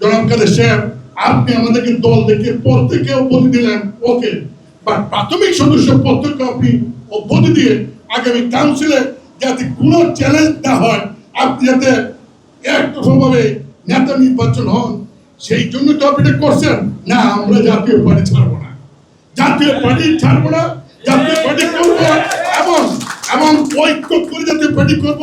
জনাব কাদের সাহেব আপনি আমাদেরকে দল দেখে পদ থেকে অব্যাহতি দিলেন। ওকে বাট প্রাথমিক সদস্য পদ থেকে আপনি অব্যাহতি দিয়ে আগামী কাউন্সিলে যাতে কোনো চ্যালেঞ্জ না হয়, আপনি যাতে একতরফাভাবে নেতা নির্বাচন হন, সেই জন্য তো আপনি করছেন। না, আমরা জাতীয় পার্টি ছাড়বো না। জাতীয় পার্টি ছাড়বো না, জাতীয় পার্টি করব এবং এবং ঐক্য করে জাতীয় পার্টি করব।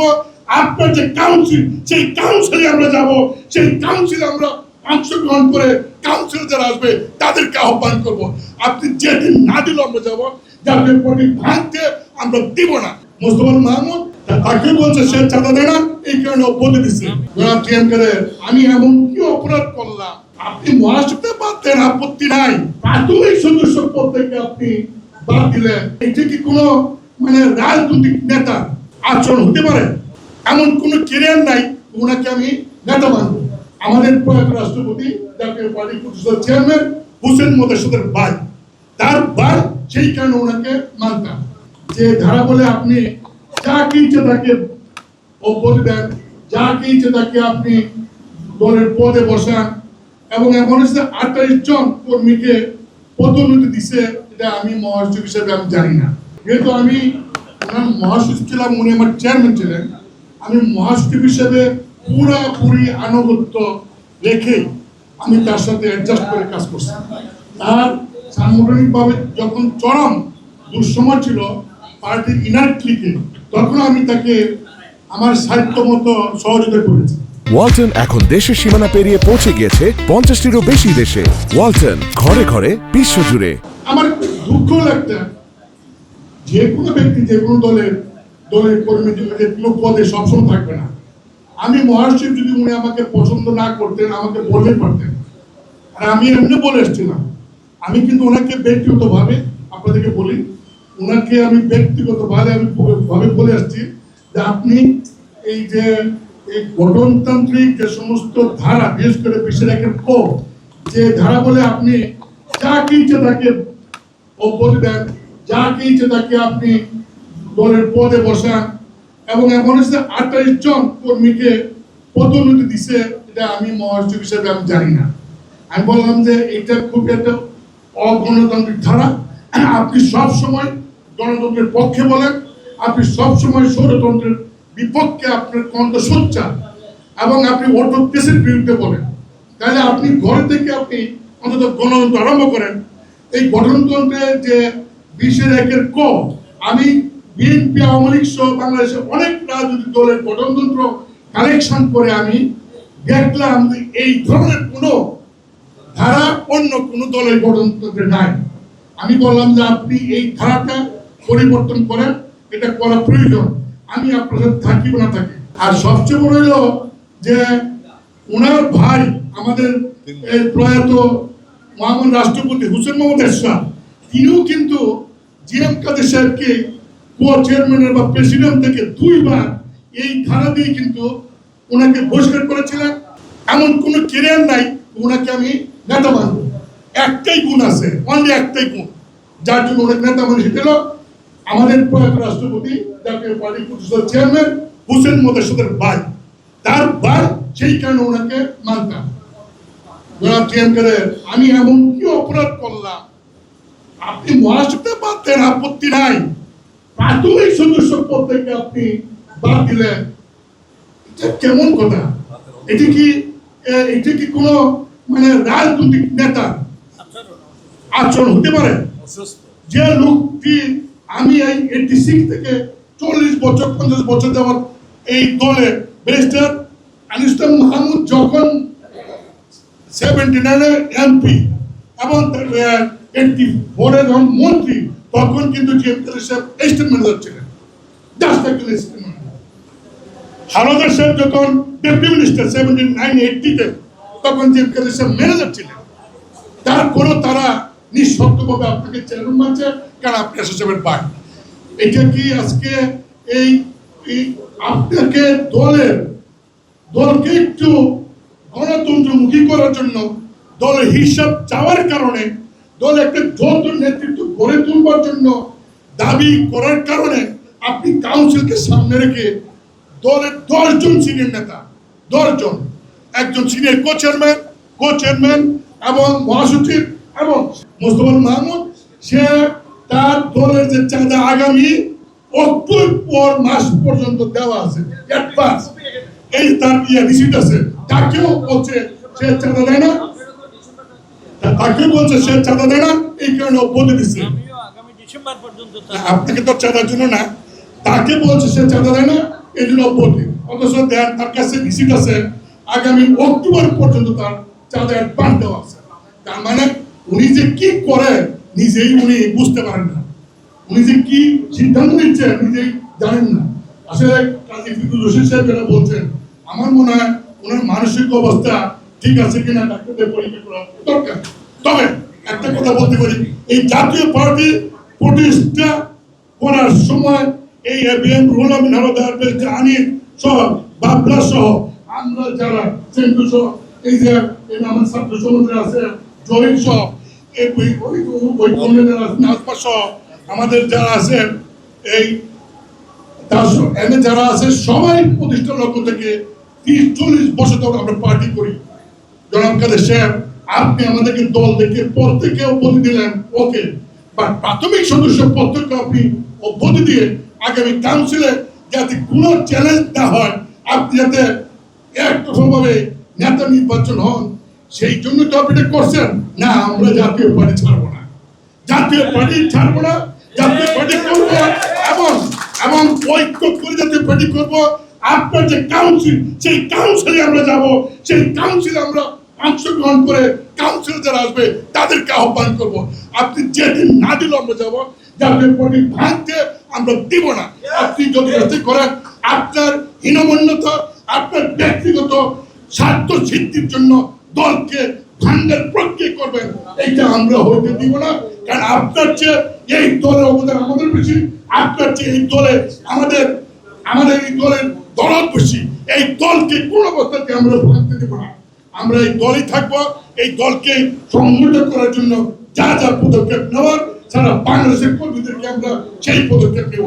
আপনার যে কাউন্সিল সেই কাউন্সিলে আমরা যাব। সেই কাউন্সিলে আমরা অংশগ্রহণ করে কাউন্সিল যারা আসবে, তাদেরকে আহ্বান করব। আপনি যেদিন না দিল আমরা যাব জাতীয় পার্টি ভাঙতে আমরা দিব না। মুস্তফা মাহমুদ তাকে বলছে, সে চাঁদা দেয় না। এই কারণে অব্যাহতি দিচ্ছে আমি এমন কি অপরাধ করলাম? আপনি মহাসচিবকে বাদ আপত্তি নাই। প্রাথমিক সদস্য পদ থেকে আপনি বাদ দিলেন। এটা কি কোনো মানে রাজনৈতিক নেতা আচরণ হতে পারে? এমন কোনো কেরিয়ার নাই, ওনাকে আমি নেতা মানব। আমাদের প্রয়াত রাষ্ট্রপতি জাতীয় পার্টি পরিষদের চেয়ারম্যান হুসেন মোদাসেদের ভাই। তার ভাই সেই কারণে ওনাকে মানতাম। যে ধারা বলে আপনি যা কি ইচ্ছে তাকে অব্যাহতি দেন যা কি ইচ্ছে তাকে আপনি দলের পদে বসান এবং এমন হচ্ছে আঠাইশ জন কর্মীকে পদোন্নতি দিছে, এটা আমি মহাসচিব হিসেবে আমি জানি না। যেহেতু আমি ওনার মহাসচিব ছিলাম, উনি আমার চেয়ারম্যান ছিলেন, আমি মহাসচিব হিসেবে পুরাপুরি আনুগত্য রেখে আমি তার সাথে অ্যাডজাস্ট করে কাজ করছি। তার সাংগঠনিকভাবে যখন চরম দুঃসময় ছিল পার্টির ইনার ক্লিকে তখন আমি তাকে আমার সাহিত্য মতো সহযোগিতা করেছি। ওয়ালটন এখন দেশের সীমানা পেরিয়ে পৌঁছে গিয়েছে পঞ্চাশটিরও বেশি দেশে। ওয়ালটন ঘরে ঘরে বিশ্ব জুড়ে। আমার দুঃখ লাগতে যে কোনো ব্যক্তি যে কোনো দলের দলের কর্মী যে কোনো পদে সবসময় থাকবে না। আমি মহাসচিব যদি উনি আমাকে পছন্দ না করতেন, আমাকে বলতে পারতেন। আর আমি এমনি বলে এসেছিলাম। আমি কিন্তু ওনাকে ব্যক্তিগতভাবে আপনাদেরকে বলি, ওনাকে আমি ব্যক্তিগতভাবে আমি ভাবে বলে আসছি যে আপনি এই যে এই গঠনতান্ত্রিক যে সমস্ত ধারা, বিশেষ করে বিশ্বের একের ক যে ধারা বলে আপনি যা কি ইচ্ছে তাকে অব্যাহতি দেন, যা কি ইচ্ছে তাকে আপনি দলের পদে বসান এবং এমন হচ্ছে আঠাইশ জন কর্মীকে পদোন্নতি দিছে এটা আমি মহাসচিব হিসেবে আমি জানি না। আমি বললাম যে এটা খুব একটা অগণতান্ত্রিক ধারা। আপনি সব সময় গণতন্ত্রের পক্ষে বলেন, আপনি সব সময় স্বৈরতন্ত্রের বিপক্ষে আপনার কণ্ঠ সোচ্চার এবং আপনি অটোক্রেসির বিরুদ্ধে বলেন। তাহলে আপনি ঘর থেকে আপনি অন্তত গণতন্ত্র আরম্ভ করেন। এই গঠনতন্ত্রের যে বিশের একের ক, আমি বিএনপি আওয়ামী লীগ সহ বাংলাদেশের অনেক রাজনৈতিক দলের গঠনতন্ত্র কালেকশন করে আমি দেখলাম এই ধরনের কোনো ধারা অন্য কোনো দলের গঠনতন্ত্রে নাই। আমি বললাম যে আপনি এই ধারাটা পরিবর্তন করেন, এটা করা প্রয়োজন। আমি আপনার সাথে থাকি না থাকি। আর সবচেয়ে বড় হলো যে ওনার ভাই আমাদের প্রয়াত মহামান রাষ্ট্রপতি হুসেন মোহাম্মদ এরশাদ, তিনিও কিন্তু জিএম কাদের সাহেবকে কো চেয়ারম্যানের বা প্রেসিডেন্ট থেকে দুইবার এই ধারা দিয়ে কিন্তু ওনাকে বহিষ্কার করেছিলেন। এমন কোনো কেরিয়ার নাই, ওনাকে আমি নেতা মানব একটাই গুণ আছে অনলি একটাই গুণ, যার জন্য ওনাকে নেতা মানে সেটা আমাদের প্রয়াত রাষ্ট্রপতি, জাতীয় পার্টি প্রতিষ্ঠার চেয়ারম্যান হুসেন মোদাসেদের ভাই। তার ভাই সেই কারণে ওনাকে মানতাম। জনাব কাদের আমি এমন কি অপরাধ করলাম? আপনি বাদ দেন, আপত্তি নাই। প্রাথমিক সদস্য পদ থেকে আপনি বাদ দিলেন। এটা কেমন কথা? এটি কি এটি কি কোনো মানে রাজনৈতিক নেতা আচরণ হতে পারে? যে লোকটি আমি এই এইটি সিক্স থেকে চল্লিশ বছর, পঞ্চাশ বছর যাবৎ এই দলে ব্যারিস্টার আনিস্তাম মাহমুদ যখন সেভেন্টি নাইনে এমপি এবং এইটটি ফোরে যখন মন্ত্রী তখন কিন্তু জিএম কাদের সাহেব এস্টেট ম্যানেজার ছিলেন। জাস্ট সাহেব যখন ডেপুটি মিনিস্টার সেভেন্টি নাইন এইটটিতে তখন সাহেব ম্যানেজার ছিলেন। তারপরেও তারা নিঃশর্তভাবে আপনাকে চেয়ারম্যান মানছে কারণ আপনি ভাই এটা কি আজকে এই আপনাকে দলের, দলকে একটু গণতন্ত্রমুখী করার জন্য দলের হিসাব চাওয়ার কারণে দল একটা যৌথ নেতৃত্ব গড়ে তুলবার জন্য দাবি করার কারণে আপনি কাউন্সিলকে সামনে রেখে দলের দশজন সিনিয়র নেতা, দশজন, একজন senior co chairman co chairman এবং মহাসচিব এবং মোস্তফা মাহমুদ, সে তার দলের যে চাঁদা আগামী অক্টোবর মাস পর্যন্ত দেওয়া আছে অ্যাডভান্স এই তার ইয়ে রিসিট আছে। তাকেও বলছে সে চাঁদা দেয় না। তাকে বলছে সে চাঁদা দেয় না। এই কারণে বলে না, আপনাকে তো চাঁদার জন্য না তাকে বলছে সে চাঁদা দেয় না এই জন্য অথচ দেন তার কাছে আছে আগামী অক্টোবর পর্যন্ত তার চাঁদা অ্যাডভান্স দেওয়া আছে। তার মানে উনি যে কি করে নিজেই উনি বুঝতে পারেন না। উনি যে কি সিদ্ধান্ত নিচ্ছেন নিজেই জানেন না। আসলে কাজী সাহেব বলছেন আমার মনে হয় ওনার মানসিক অবস্থা ঠিক আছে কিনা ডাক্তারদের পরীক্ষা করা দরকার। তবে একটা কথা বলতে পারি, এই জাতীয় পার্টি প্রতিষ্ঠা করার সময় এই এবিএম রুহুল আমিন আনির সহ, বাবলা সহ, আমরা যারা সেন্টু সহ, এই যে আমার ছাত্র সমাজের আছে সহ, এই সহ, আমাদের যারা আছে, এই এনে যারা আছে, সবাই প্রতিষ্ঠান লক্ষ্য থেকে তিরিশ, চল্লিশ বছর ধরে আমরা পার্টি করি। জনাব কাদের আপনি আমাদেরকে দল দেখে প্রত্যেকে অব্যাহতি দিলেন, ওকে। বাট প্রাথমিক সদস্য প্রত্যেক আপনি অব্যাহতি দিয়ে আগামী কাউন্সিলে যাতে কোনো চ্যালেঞ্জ না হয়, আপনি যাতে একতরফাভাবে নেতা নির্বাচন হন, সেই জন্য তো আপনি করছেন। না, আমরা জাতীয় পার্টি ছাড়বো না। জাতীয় পার্টি ছাড়বো না, জাতীয় পার্টি করব এবং এবং ঐক্য করে জাতীয় পার্টি করব। আপনার যে কাউন্সিল সেই কাউন্সিলে আমরা যাব, সেই কাউন্সিলে আমরা অংশগ্রহণ করে কাউন্সিল যারা আসবে, তাদেরকে আহ্বান করব। আপনি যেদিন না দিল আমরা যাব জাতীয় পার্টি ভাঙতে আমরা দিব না। আপনি যদি করেন, আপনার হীনমন্যতা, আপনার ব্যক্তিগত স্বার্থ সিদ্ধির জন্য দলকে ভাঙ্গার প্রক্রিয়া করবেন, এইটা আমরা হইতে দিব না। কারণ আপনার চেয়ে এই দলের অবদান আমাদের বেশি, আপনার চেয়ে এই দলে আমাদের আমাদের এই দলের দরদ বেশি। এই দলকে কোন অবস্থাতে আমরা ভাঙতে দেব না। আমরা এই দলই থাকব। এই দলকে সংগঠিত করার জন্য যা যা পদক্ষেপ নেওয়ার, সারা বাংলাদেশের কর্মীদেরকে আমরা সেই পদক্ষেপ নেব।